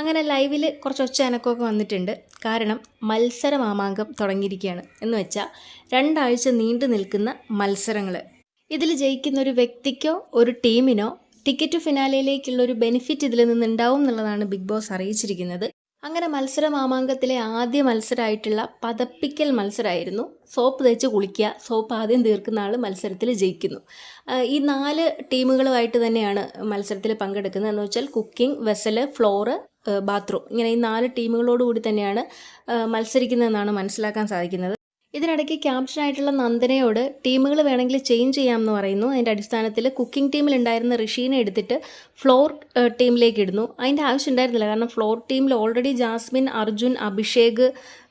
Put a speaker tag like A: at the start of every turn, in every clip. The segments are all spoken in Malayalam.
A: അങ്ങനെ ലൈവിൽ കുറച്ച് ഒച്ച അനക്കമൊക്കെ വന്നിട്ടുണ്ട്. കാരണം മത്സര മാമാങ്കം തുടങ്ങിയിരിക്കുകയാണ്. എന്ന് വെച്ചാൽ രണ്ടാഴ്ച നീണ്ടു നിൽക്കുന്ന മത്സരങ്ങൾ ഇതിൽ ജയിക്കുന്ന ഒരു വ്യക്തിക്കോ ഒരു ടീമിനോ ടിക്കറ്റ് ഫിനാലയിലേക്കുള്ള ഒരു ബെനിഫിറ്റ് ഇതിൽ നിന്നുണ്ടാവും എന്നുള്ളതാണ് ബിഗ് ബോസ് അറിയിച്ചിരിക്കുന്നത്. അങ്ങനെ മത്സര മാമാങ്കത്തിലെ ആദ്യ മത്സരമായിട്ടുള്ള പതപ്പിക്കൽ മത്സരമായിരുന്നു സോപ്പ് തേച്ച് കുളിക്കുക സോപ്പ് ആദ്യം തീർക്കുന്ന ആൾ മത്സരത്തിൽ ജയിക്കുന്നു. ഈ നാല് ടീമുകളുമായിട്ട് തന്നെയാണ് മത്സരത്തിൽ പങ്കെടുക്കുന്നത്. എന്ന് വെച്ചാൽ കുക്കിംഗ് വെസൽ ഫ്ലോറ് ബാത്റൂം. ഇങ്ങനെ ഈ നാല് ടീമുകളോട് കൂടി തന്നെയാണ് മത്സരിക്കുന്നതെന്നാണ് മനസ്സിലാക്കാൻ സാധിക്കുന്നത്. ഇതിനിടയ്ക്ക് ക്യാപ്റ്റനായിട്ടുള്ള നന്ദനയോട് ടീമുകൾ വേണമെങ്കിൽ ചേഞ്ച് ചെയ്യാമെന്ന് പറയുന്നു. അതിന്റെ അടിസ്ഥാനത്തിൽ കുക്കിംഗ് ടീമിലുണ്ടായിരുന്ന ഋഷീനെ എടുത്തിട്ട് ഫ്ലോർ ടീമിലേക്ക് ഇടുന്നു. അതിന്റെ ആവശ്യം ഉണ്ടായിരുന്നില്ല കാരണം ഫ്ലോർ ടീമിൽ ഓൾറെഡി ജാസ്മിൻ അർജുൻ അഭിഷേക്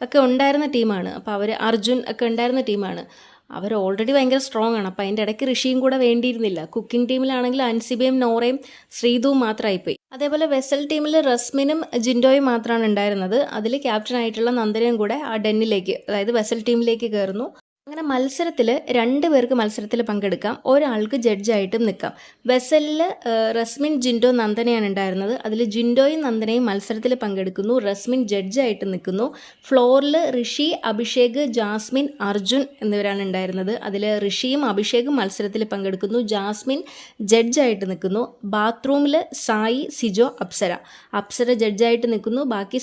A: ഒക്കെ ഉണ്ടായിരുന്ന ടീമാണ്. അപ്പോൾ അവർ അർജുൻ ഒക്കെ ഉണ്ടായിരുന്ന ടീമാണ്. അവർ ഓൾറെഡി ഭയങ്കര സ്ട്രോങ് ആണ്. അപ്പോൾ അതിന്റെ ഇടയ്ക്ക് ഋഷിയും കൂടെ വേണ്ടിയിരുന്നില്ല. കുക്കിംഗ് ടീമിലാണെങ്കിൽ അൻസിബയും നോറയും ശ്രീതുവും മാത്രമായിപ്പോയി അതേപോലെ വെസൽ ടീമിൽ റസ്മിനും ജിൻഡോയും മാത്രമാണ് ഉണ്ടായിരുന്നത്. അതിൽ ക്യാപ്റ്റനായിട്ടുള്ള നന്ദനയും കൂടെ ആ ഡെന്നിലേക്ക് അതായത് വെസൽ ടീമിലേക്ക് കയറുന്നു അങ്ങനെ മത്സരത്തിൽ രണ്ട് പേർക്ക് മത്സരത്തിൽ പങ്കെടുക്കാം. ഒരാൾക്ക് ജഡ്ജായിട്ടും നിൽക്കാം. വെസലിൽ റസ്മിൻ ജിൻഡോ നന്ദനയാണ് ഉണ്ടായിരുന്നത്. അതിൽ ജിൻഡോയും നന്ദനയും മത്സരത്തിൽ പങ്കെടുക്കുന്നു. റസ്മിൻ ജഡ്ജായിട്ട് നിൽക്കുന്നു. ഫ്ലോറിൽ ഋഷി അഭിഷേക് ജാസ്മിൻ അർജുൻ എന്നിവരാണ് ഉണ്ടായിരുന്നത്. അതിൽ ഋഷിയും അഭിഷേകും മത്സരത്തിൽ പങ്കെടുക്കുന്നു. ജാസ്മിൻ ജഡ്ജായിട്ട് നിൽക്കുന്നു. ബാത്റൂമിൽ സായി സിജോ അപ്സര. അപ്സര ജഡ്ജായിട്ട് നിൽക്കുന്നു. ബാക്കി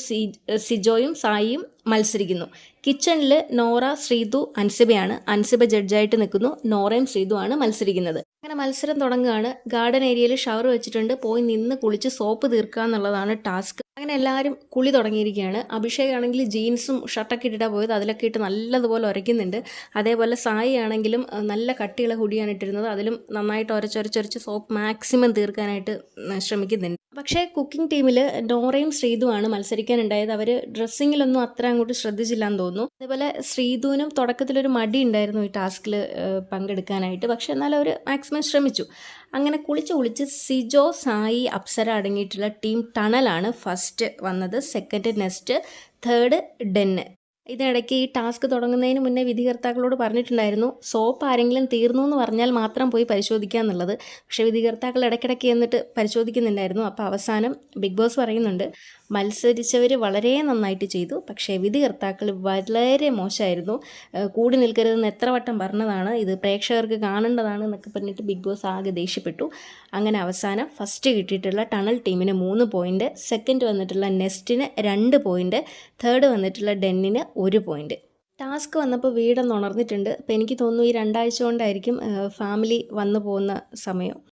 A: സിജോയും സായിയും മത്സരിക്കുന്നു. കിച്ചണിൽ നോറ ശ്രീതു അൻസിബയാണ്. അൻസിബ ജഡ്ജായിട്ട് നിൽക്കുന്നു. നോറയും ശ്രീതുവാണ് മത്സരിക്കുന്നത്. അങ്ങനെ മത്സരം തുടങ്ങുകയാണ്. ഗാർഡൻ ഏരിയയിൽ ഷവർ വെച്ചിട്ടുണ്ട്. പോയി നിന്ന് കുളിച്ച് സോപ്പ് തീർക്കുക എന്നുള്ളതാണ് ടാസ്ക്. അങ്ങനെ എല്ലാവരും കുളി തുടങ്ങിയിരിക്കുകയാണ്. അഭിഷേക് ആണെങ്കിൽ ജീൻസും ഷർട്ടൊക്കെ ഇട്ടിട്ടാണ് പോയത്. അതിലൊക്കെ ഇട്ട് നല്ലതുപോലെ ഉരയ്ക്കുന്നുണ്ട്. അതേപോലെ സായി ആണെങ്കിലും നല്ല കട്ടിയുള്ള ഹുഡിയാണ് ഇട്ടിരുന്നത്. അതിലും നന്നായിട്ട് ഉരച്ചൊരച്ചൊരച്ച് സോപ്പ് മാക്സിമം തീർക്കാനായിട്ട് ശ്രമിക്കുന്നുണ്ട്. പക്ഷേ കുക്കിംഗ് ടീമിൽ നോറയും ശ്രീതുവാണ് മത്സരിക്കാനുണ്ടായത്. അവർ ഡ്രസ്സിങ്ങിലൊന്നും അത്ര അങ്ങോട്ട് ശ്രദ്ധിച്ചില്ല എന്ന് തോന്നുന്നു. അതേപോലെ ശ്രീതുവിനും തുടക്കത്തിലൊരു മടി ഉണ്ടായിരുന്നു ഈ ടാസ്കിൽ പങ്കെടുക്കാനായിട്ട്. പക്ഷെ എന്നാലും അവർ മാക്സിമം ശ്രമിച്ചു. അങ്ങനെ കുളിച്ച് കുളിച്ച് സിജോ സായി അപ്സര അടങ്ങിയിട്ടുള്ള ടീം ടണലാണ് ഫസ്റ്റ് വന്നത് സെക്കൻഡ് നെസ്റ്റ് തേർഡ് ഡെന്ന്. ഇതിനിടയ്ക്ക് ഈ ടാസ്ക് തുടങ്ങുന്നതിന് മുന്നേ വിധികർത്താക്കളോട് പറഞ്ഞിട്ടുണ്ടായിരുന്നു സോപ്പ് ആരെങ്കിലും തീർന്നു എന്ന് പറഞ്ഞാൽ മാത്രം പോയി പരിശോധിക്കുക എന്നുള്ളത്. പക്ഷേ വിധികർത്താക്കൾ ഇടയ്ക്കിടയ്ക്ക് എന്നിട്ട് പരിശോധിക്കുന്നുണ്ടായിരുന്നു. അപ്പോൾ അവസാനം ബിഗ് ബോസ് പറയുന്നുണ്ട് മത്സരിച്ചവർ വളരെ നന്നായിട്ട് ചെയ്തു പക്ഷേ വിധികർത്താക്കൾ വളരെ മോശമായിരുന്നു. കൂടി നിൽക്കരുതെന്ന് എത്ര വട്ടം പറഞ്ഞതാണ് ഇത് പ്രേക്ഷകർക്ക് കാണേണ്ടതാണ് എന്നൊക്കെ പറഞ്ഞിട്ട് ബിഗ് ബോസ് ആകെ ദേഷ്യപ്പെട്ടു. അങ്ങനെ അവസാനം ഫസ്റ്റ് കിട്ടിയിട്ടുള്ള ടണൽ ടീമിന് മൂന്ന് പോയിന്റ് സെക്കൻഡ് വന്നിട്ടുള്ള നെസ്റ്റിന് രണ്ട് പോയിന്റ് തേർഡ് വന്നിട്ടുള്ള ഡെന്നിന് ഒരു പോയിന്റ് ടാസ്ക് വന്നപ്പോൾ വീടൊന്ന് ഉണർന്നിട്ടുണ്ട് അപ്പോൾ എനിക്ക് തോന്നുന്നു ഈ രണ്ടാഴ്ച കൊണ്ടായിരിക്കും ഫാമിലി വന്നു പോകുന്ന സമയം.